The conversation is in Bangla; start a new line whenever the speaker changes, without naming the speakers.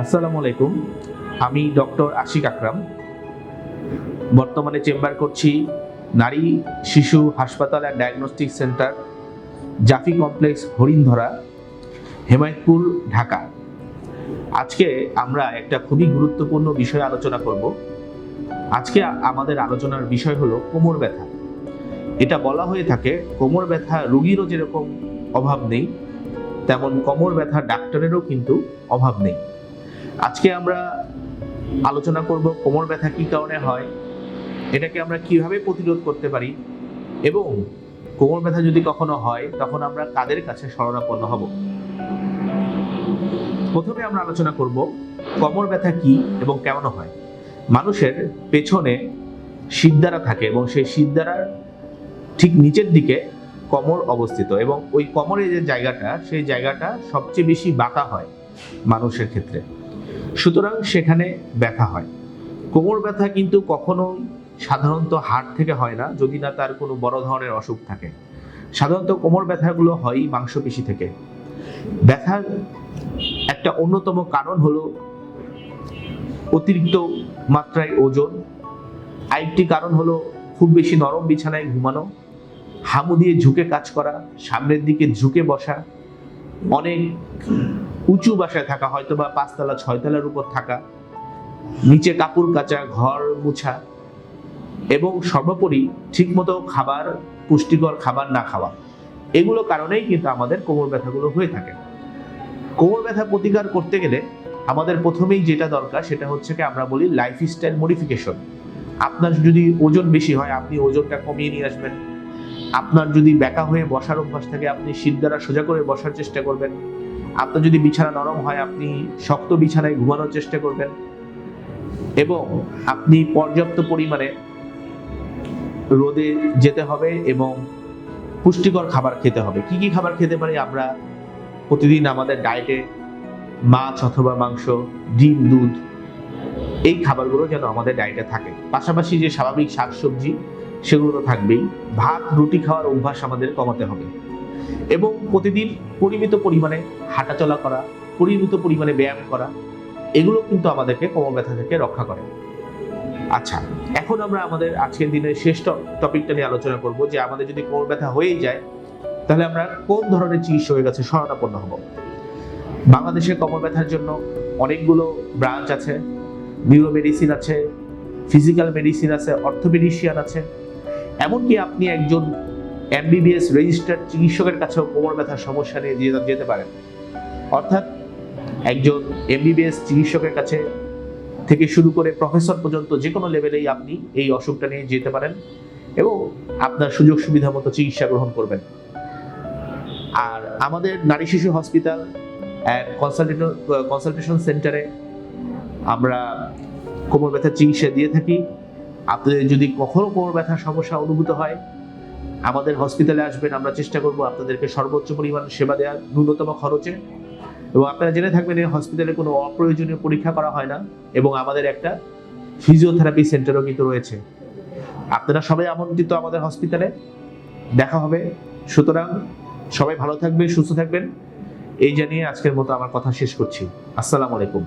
আসসালামু আলাইকুম। আমি ডক্টর আশিক আকরাম। বর্তমানে চেম্বার করছি নারী শিশু হাসপাতাল and diagnostic centre Jafi complex Horindhora, Hemayetpur, Dhaka. আজকে আমরা একটা খুবই গুরুত্বপূর্ণ বিষয় আলোচনা করব। আজকে আমাদের আলোচনার বিষয় হলো কোমর ব্যথা। এটা বলা হয়ে থাকে, কোমর ব্যথা রোগীরও যেরকম অভাব নেই, তেমন কোমর ব্যথা ডাক্তারেরও কিন্তু অভাব নেই। আজকে আমরা আলোচনা করব কোমর ব্যথা কি কারণে হয়, এটাকে আমরা কীভাবে প্রতিরোধ করতে পারি এবং কোমর ব্যথা যদি কখনো হয়, তখন আমরা কাদের কাছে শরণাপন্ন হব? প্রথমে আমরা আলোচনা করব কোমর ব্যথা কি এবং কেমন হয়। মানুষের পেছনে শিরদাঁড়া থাকে এবং সেই শিরদারার ঠিক নিচের দিকে কোমর অবস্থিত এবং ওই কোমরের যে জায়গাটা, সেই জায়গাটা সবচেয়ে বেশি বাঁকা হয় মানুষের ক্ষেত্রে। সুতরাং সেখানে ব্যথা হয়। কোমর ব্যথা কিন্তু কখনো সাধারণত হাড় থেকে হয় না, যদি না তার কোনো বড় ধরনের অসুখ থাকে। সাধারণত কোমর ব্যথাগুলো হয় মাংসপেশি থেকে। ব্যথার একটা অন্যতম কারণ হলো অতিরিক্ত মাত্রায় ওজন। আরেকটি কারণ হলো খুব বেশি নরম বিছানায় ঘুমানো, হামু দিয়ে ঝুঁকে কাজ করা, সামনের দিকে ঝুঁকে বসা, অনেক উঁচু বাসায় থাকা হয়তো বা পাঁচতলা, ছয়তলার উপর থাকা, নিচে কাপড় কাচা, ঘর মুছা, এবং সর্বোপরি ঠিকমতো খাবার, পুষ্টিকর খাবার না খাওয়া। এগুলো কারণেই কিন্তু আমাদের কোমর ব্যথাগুলো হয়ে থাকে। কোমর ব্যথা প্রতিকার করতে গেলে আমাদের প্রথমেই যেটা দরকার সেটা হচ্ছে কি আমরা বলি লাইফস্টাইল মডিফিকেশন আপনার যদি ওজন বেশি হয়, আপনি ওজনটা কমিয়ে নিয়ে আসবেন। আপনার যদি বেকা হয়ে বসার অভ্যাস থাকে, আপনি শীত দ্বারা সোজা করে বসার চেষ্টা করবেন। আপনার যদি বিছানা নরম হয়, আপনি শক্ত বিছানায় ঘুমানোর চেষ্টা করবেন। এবং আপনি পর্যাপ্ত পরিমাণে রোদে যেতে হবে এবং পুষ্টিকর খাবার খেতে হবে। কি কি খাবার খেতে পারি আমরা? প্রতিদিন আমাদের ডায়েটে মাছ অথবা মাংস, ডিম, দুধ, এই খাবারগুলো যেন আমাদের ডায়েটে থাকে। পাশাপাশি যে স্বাভাবিক শাকসবজি, সেগুলো তো থাকবেই। ভাত, রুটি খাওয়ার অভ্যাস আমাদের কমাতে হবে। এবং প্রতিদিন পরিমিত পরিমাণে হাঁটাচলা করা, পরিমিত পরিমাণে ব্যায়াম করা, এগুলো কিন্তু আমাদেরকে কোমর ব্যথা থেকে রক্ষা করে। আচ্ছা এখন আমরা আমাদের আজকের দিনের শেষ টপিকটা নিয়ে আলোচনা করব যে আমাদের যদি কোমর ব্যথা হয়েই যায়, তাহলে আমরা কোন ধরনের চিকিৎসকের কাছে শরণাপন্ন হব? বাংলাদেশে কোমর ব্যথার জন্য অনেকগুলো ব্রাঞ্চ আছে নিউরো মেডিসিন আছে ফিজিক্যাল মেডিসিন আছে অর্থোপেডিশিয়ান আছে। এমনকি আপনি একজন এমবিবিএস রেজিস্টার্ড চিকিৎসকের কাছেও কোমর ব্যথার সমস্যা নিয়ে যেতে পারেন অর্থাৎ একজন এমবিবিএস চিকিৎসকের কাছে থেকে শুরু করে প্রফেসর পর্যন্ত যে কোনো লেভেলেই আপনি এই অসুখটা নিয়ে যেতে পারেন এবং আপনার সুযোগ সুবিধা মতো চিকিৎসা গ্রহণ করবেন। আর আমাদের নারী শিশু হসপিটাল কনসালটেশন কনসালটেশন সেন্টারে আমরা কোমর ব্যথার চিকিৎসা দিয়ে থাকি। আপনাদের যদি কখনো কোমর ব্যথার সমস্যা অনুভূত হয় আমাদের হসপিটালে আসবেন, আমরা চেষ্টা করব আপনাদেরকে সর্বোচ্চ পরিমাণ সেবা দেওয়ার ন্যূনতম খরচে। এবং আপনারা জেনে থাকবেন, এই হসপিটালে কোনো অপ্রয়োজনীয় পরীক্ষা করা হয় না এবং আমাদের একটা ফিজিওথেরাপি সেন্টারও কিন্তু রয়েছে। আপনারা সবাই আমন্ত্রিত আমাদের হসপিটালে দেখা হবে। সুতরাং সবাই ভালো থাকবেন, সুস্থ থাকবেন। এই জানিয়ে আজকের মতো আমার কথা শেষ করছি। আসসালামু আলাইকুম।